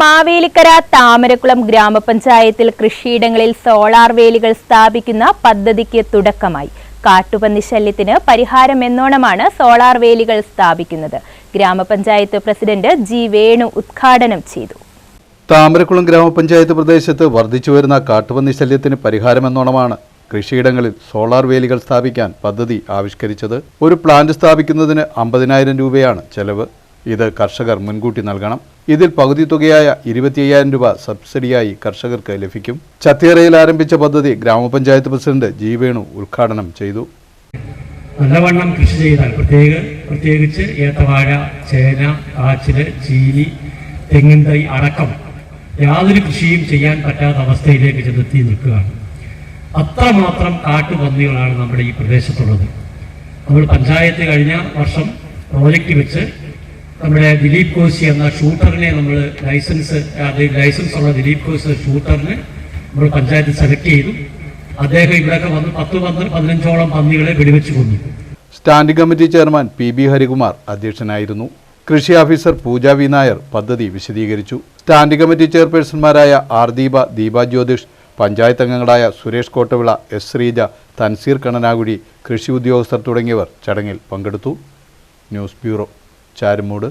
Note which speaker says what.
Speaker 1: മാവേലിക്കര താമരക്കുളം ഗ്രാമപഞ്ചായത്തിൽ കൃഷിയിടങ്ങളിൽ സോളാർ വേലികൾ സ്ഥാപിക്കുന്ന പദ്ധതിക്ക് തുടക്കമായി. കാട്ടുപന്നി ശല്യത്തിന് പരിഹാരം എന്നോണമാണ് സോളാർ വേലികൾ സ്ഥാപിക്കുന്നത്. ഗ്രാമപഞ്ചായത്ത് പ്രസിഡന്റ് ജി വേണു ഉദ്ഘാടനം ചെയ്തു.
Speaker 2: താമരക്കുളം ഗ്രാമപഞ്ചായത്ത് പ്രദേശത്ത് വർദ്ധിച്ചുവരുന്ന കാട്ടുപന്നി ശല്യത്തിന് പരിഹാരമെന്നോണമാണ് കൃഷിയിടങ്ങളിൽ സോളാർ വേലികൾ സ്ഥാപിക്കാൻ പദ്ധതി ആവിഷ്കരിച്ചത്. ഒരു പ്ലാന്റ് സ്ഥാപിക്കുന്നതിന് അമ്പതിനായിരം രൂപയാണ് ചെലവ്. ഇത് കർഷകർ മുൻകൂട്ടി നൽകണം. ഇതിൽ പകുതി തുകയായ ഇരുപത്തി അയ്യായിരം രൂപ സബ്സിഡിയായി കർഷകർക്ക് ലഭിക്കും. ചത്തിയറയിൽ ആരംഭിച്ച പദ്ധതി ഗ്രാമപഞ്ചായത്ത് പ്രസിഡന്റ് ജി വേണു ഉദ്ഘാടനം ചെയ്തു.
Speaker 3: നല്ലവണ്ണം കൃഷി ചെയ്താൽ പ്രത്യേക പ്രത്യേകിച്ച് ഏത്തവാഴ ചേന കാച്ചിൽ ചീനി തെങ്ങിൻ തൈ അടക്കം യാതൊരു കൃഷിയും ചെയ്യാൻ പറ്റാത്ത അവസ്ഥയിലേക്ക് ചെന്നെത്തി നിൽക്കുകയാണ്. അത്രമാത്രം കാട്ടുപന്നികളാണ് നമ്മുടെ ഈ പ്രദേശത്തുള്ളത്. നമ്മൾ പഞ്ചായത്ത് കഴിഞ്ഞ വർഷം പ്രോജക്റ്റ് വെച്ച് നമ്മുടെ ദിലീപ് കോശി എന്ന ഷൂട്ടറിനെ നമ്മൾ ലൈസൻസ് ലൈസൻസ് ഉള്ള ദിലീപ് കോശി ഷൂട്ടറിന് നമ്മൾ പഞ്ചായത്ത് സെലക്ട് ചെയ്തു. അദ്ദേഹം ഇവിടെയൊക്കെ വന്ന് പത്ത് പന്ത് പതിനഞ്ചോളം പന്നികളെ വെടിവെച്ച് കൊന്നു.
Speaker 2: Standing committee chairman P B Harikumar അധ്യക്ഷനായിരുന്നു. കൃഷി ഓഫീസർ പൂജ വി നായർ പദ്ധതി വിശദീകരിച്ചു. സ്റ്റാൻഡിംഗ് കമ്മിറ്റി ചെയർപേഴ്സൺമാരായ ആർ ദീപ ദീപ ജ്യോതിഷ് പഞ്ചായത്ത് അംഗങ്ങളായ സുരേഷ് കോട്ടവിള എസ് ശ്രീജ തൻസീർ കണ്ണനാകുടി കൃഷി ഉദ്യോഗസ്ഥർ തുടങ്ങിയവർ ചടങ്ങിൽ പങ്കെടുത്തു. News bureau. ചാരുമൂട്